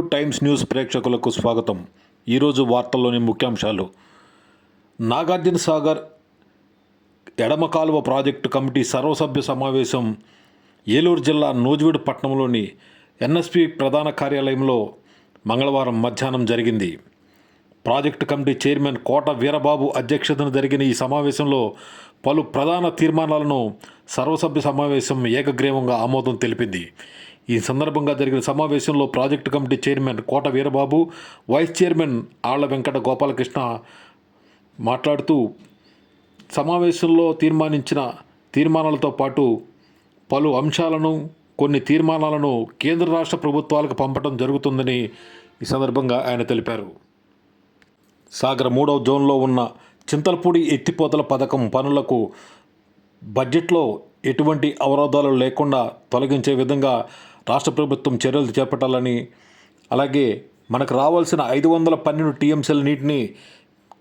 Times news ప్రేక్షకులకు స్వాగతం. ఈరోజు వార్తల్లోని ముఖ్యాంశాలు. నాగార్జున సాగర్ ఎడమ కాలువ ప్రాజెక్టు కమిటీ సర్వసభ్య సమావేశం ఏలూరు జిల్లా నూజివీడు పట్టణంలోని ఎన్ఎస్పి ప్రధాన కార్యాలయంలో మంగళవారం మధ్యాహ్నం జరిగింది. Project committee chairman Kota Veerababu అధ్యక్షతన జరిగిన ఈ సమావేశంలో పలు ప్రధాన తీర్మానాలను సర్వసభ్య సమావేశం ఏకగ్రీవంగా ఆమోదం తెలిపింది. ఈ సందర్భంగా జరిగిన సమావేశంలో project committee chairman Kota Veerababu vice chairman Alla Venkata Gopalakrishna మాట్లాడుతూ సమావేశంలో తీర్మానించిన తీర్మానాలతో పాటు పలు అంశాలను కొన్ని తీర్మానాలను కేంద్ర రాష్ట్ర ప్రభుత్వాలకు పంపడం జరుగుతుందని ఈ సందర్భంగా ఆయన తెలిపారు. సాగర్ మూడవ జోన్లో ఉన్న చింతలపూడి ఎత్తిపోతల పథకం పనులకు బడ్జెట్లో ఎటువంటి అవరోధాలు లేకుండా తొలగించే విధంగా రాష్ట్ర ప్రభుత్వం చర్యలు చేపట్టాలని అలాగే మనకు రావాల్సిన ఐదు వందల పన్నెండు టీఎంసీల నీటిని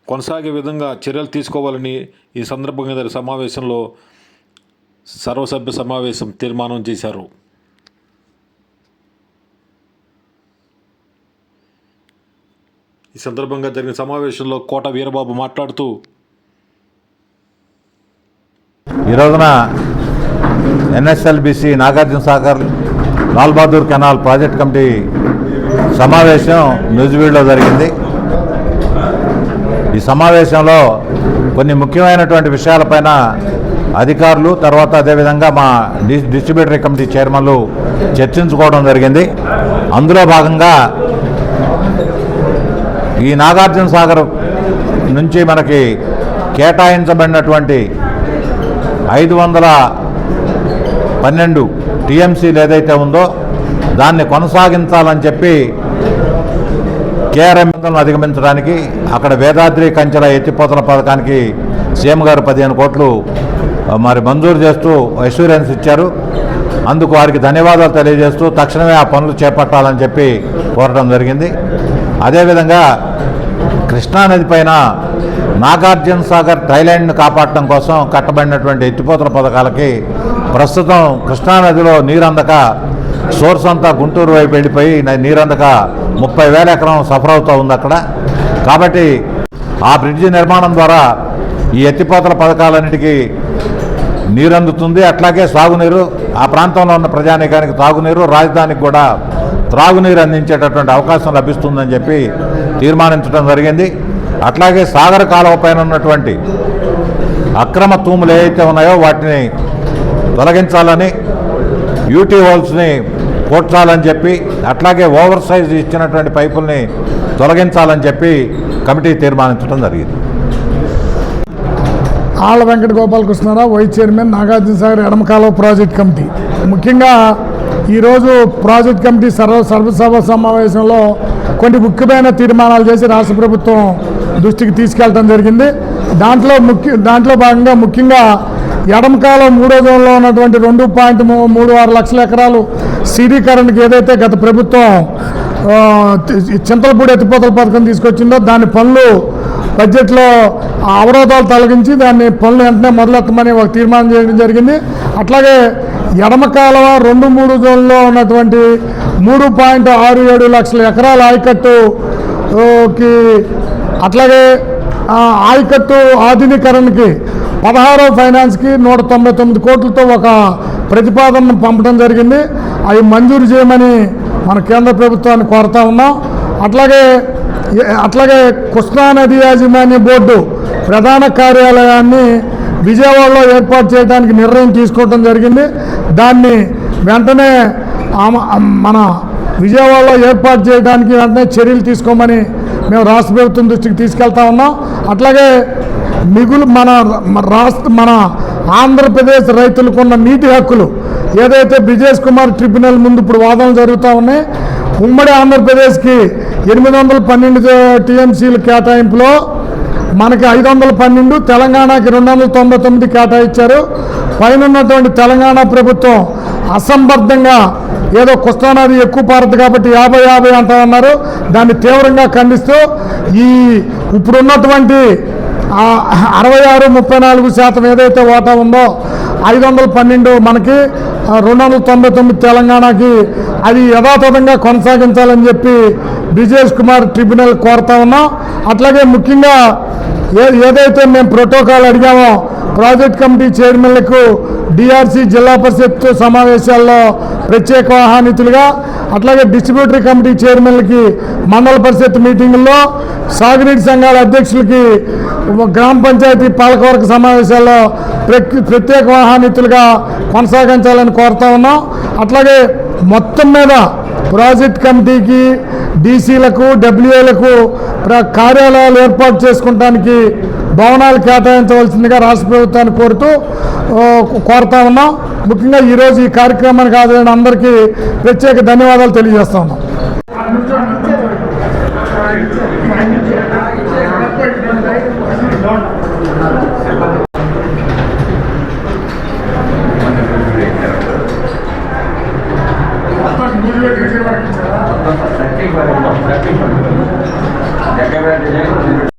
కొనసాగే విధంగా చర్యలు తీసుకోవాలని ఈ సందర్భంగా జరిగిన సమావేశంలో సర్వసభ్య సమావేశం తీర్మానం చేశారు. ఈ సందర్భంగా జరిగిన సమావేశంలో కోట వీరబాబు మాట్లాడుతూ ఈ రోజున NSLBC Nagarjuna Sagar Lal Bahadur canal project committee సమావేశం న్యూజివీడ్లో జరిగింది. ఈ సమావేశంలో కొన్ని ముఖ్యమైనటువంటి విషయాలపైన అధికారులు తర్వాత అదేవిధంగా మా డిస్ట్రిబ్యూటరీ కమిటీ చైర్మన్లు చర్చించుకోవడం జరిగింది. అందులో భాగంగా ఈ నాగార్జున సాగర్ నుంచి మనకి కేటాయించబడినటువంటి ఐదు వందల పన్నెండు టీఎంసీలు ఏదైతే ఉందో దాన్ని కొనసాగించాలని చెప్పి కేఆర్ఎంలను అధిగమించడానికి అక్కడ వేదాద్రి కంచెల ఎత్తిపోతల పథకానికి సీఎం గారు పదిహేను కోట్లు మరి మంజూరు చేస్తూ అష్యూరెన్స్ ఇచ్చారు. అందుకు వారికి ధన్యవాదాలు తెలియజేస్తూ తక్షణమే ఆ పనులు చేపట్టాలని చెప్పి కోరడం జరిగింది. అదేవిధంగా కృష్ణానది పైన నాగార్జున సాగర్ థైలాండ్ను కాపాడటం కోసం కట్టబడినటువంటి ఎత్తిపోతల పథకాలకి ప్రస్తుతం కృష్ణానదిలో నీరందక సోర్స్ అంతా గుంటూరు వైపు వెళ్ళిపోయి నీరందక ముప్పై వేల ఎకరం సఫర్ అవుతూ ఉంది అక్కడ. కాబట్టి ఆ బ్రిడ్జి నిర్మాణం ద్వారా ఈ ఎత్తిపోతల పథకాలన్నిటికీ నీరందుతుంది. అట్లాగే సాగునీరు ఆ ప్రాంతంలో ఉన్న ప్రజానీకానికి తాగునీరు రాజధానికి కూడా త్రాగునీరు అందించేటటువంటి అవకాశం లభిస్తుందని చెప్పి తీర్మానించడం జరిగింది. అట్లాగే సాగర కాలువ పైన ఉన్నటువంటి అక్రమ తూములు ఏవైతే ఉన్నాయో వాటిని తొలగించాలని యూటీ హోల్స్ని పోడ్చాలని చెప్పి అట్లాగే ఓవర్ సైజ్ ఇచ్చినటువంటి పైపుల్ని తొలగించాలని చెప్పి కమిటీ తీర్మానించడం జరిగింది. Alla Venkata Gopalakrishna Rao vice chairman Nagarjuna Sagar project committee. ముఖ్యంగా ఈరోజు ప్రాజెక్ట్ కమిటీ సర్వ సర్వసభ సమావేశంలో కొన్ని ముఖ్యమైన తీర్మానాలు చేసి రాష్ట్ర ప్రభుత్వం దృష్టికి తీసుకెళ్ళడం జరిగింది. దాంట్లో ముఖ్య దాంట్లో భాగంగా ముఖ్యంగా ఎడమకాలం మూడో జోన్లో ఉన్నటువంటి రెండు పాయింట్ మూడు ఆరు లక్షల ఎకరాలు సిరీకరణకి ఏదైతే గత ప్రభుత్వం చింతలపూడి ఎత్తిపోతల పథకం తీసుకొచ్చిందో దాని పనులు బడ్జెట్లో ఆ అవరోధాలు తొలగించి దాన్ని పనులు వెంటనే మొదలెత్తమని ఒక తీర్మానం చేయడం జరిగింది. అట్లాగే ఎడమ కాలువ రెండు మూడు జోన్లో ఉన్నటువంటి మూడు పాయింట్ ఆరు ఏడు లక్షల ఎకరాల ఆయకట్టుకి కి అట్లాగే ఆయకట్టు ఆధునీకరణకి పదహారో ఫైనాన్స్కి నూట తొంభై తొమ్మిది కోట్లతో ఒక ప్రతిపాదనను పంపడం జరిగింది. అవి మంజూరు చేయమని మన కేంద్ర ప్రభుత్వాన్ని కోరుతా ఉన్నాం. అట్లాగే అట్లాగే కృష్ణానది యాజమాన్య బోర్డు ప్రధాన కార్యాలయాన్ని విజయవాడలో ఏర్పాటు చేయడానికి నిర్ణయం తీసుకోవడం జరిగింది. దాన్ని వెంటనే మన విజయవాడలో ఏర్పాటు చేయడానికి వెంటనే చర్యలు తీసుకోమని మేము రాష్ట్ర ప్రభుత్వం దృష్టికి తీసుకెళ్తా ఉన్నాం. అట్లాగే మిగులు మన రాష్ట్ర మన ఆంధ్రప్రదేశ్ రైతులకు ఉన్న నీటి హక్కులు ఏదైతే బ్రిజేష్ కుమార్ ట్రిబ్యునల్ ముందు ఇప్పుడు వాదనలు జరుగుతూ ఉన్నాయి ఉమ్మడి ఆంధ్రప్రదేశ్కి ఎనిమిది వందల పన్నెండు టీఎంసీల కేటాయింపులో మనకి ఐదు వందల పన్నెండు తెలంగాణకి రెండు వందల తొంభై తొమ్మిది కేటాయించారు. పైన ఉన్నటువంటి తెలంగాణ ప్రభుత్వం అసంబద్ధంగా ఏదో కృష్ణానది ఎక్కువ పారదు కాబట్టి యాభై యాభై అంటా ఉన్నారు. దాన్ని తీవ్రంగా ఖండిస్తూ ఈ ఇప్పుడున్నటువంటి అరవై ఆరు ముప్పై నాలుగు శాతం ఏదైతే ఓటా ఉందో ఐదు వందల పన్నెండు మనకి రెండు వందల తొంభై తొమ్మిది తెలంగాణకి అది యథాతథంగా కొనసాగించాలని చెప్పి బ్రిజేష్ కుమార్ ట్రిబ్యునల్ కోరుతా ఉన్నాం. అట్లాగే ముఖ్యంగా ఏదైతే మేము ప్రోటోకాల్ అడిగామో ప్రాజెక్ట్ కమిటీ చైర్మన్లకు డిఆర్సీ జిల్లా పరిషత్ సమావేశాల్లో ప్రత్యేక ఆహ్వానితులుగా అట్లాగే డిస్ట్రిబ్యూటరీ కమిటీ చైర్మన్లకి మండల పరిషత్ మీటింగుల్లో సాగునీటి సంఘాల అధ్యక్షులకి గ్రామ పంచాయతీ పాలకవర్గ సమావేశాల్లో ప్ర- ప్రత్యేక ఆహ్వానితులుగా కొనసాగించాలని కోరుతా ఉన్నాం. అట్లాగే మొత్తం మీద ప్రాజెక్ట్ కమిటీకి డీసీలకు డబ్ల్యూఏలకు కార్యాలయాలు ఏర్పాటు చేసుకోవడానికి భవనాలు కేటాయించవలసిందిగా రాష్ట్ర ప్రభుత్వాన్ని కోరుతూ కోరుతా ఉన్నాం. ముఖ్యంగా ఈరోజు ఈ కార్యక్రమానికి హాజరైన అందరికీ ప్రత్యేక ధన్యవాదాలు తెలియజేస్తా ఉన్నాం. Rectify rectify rectify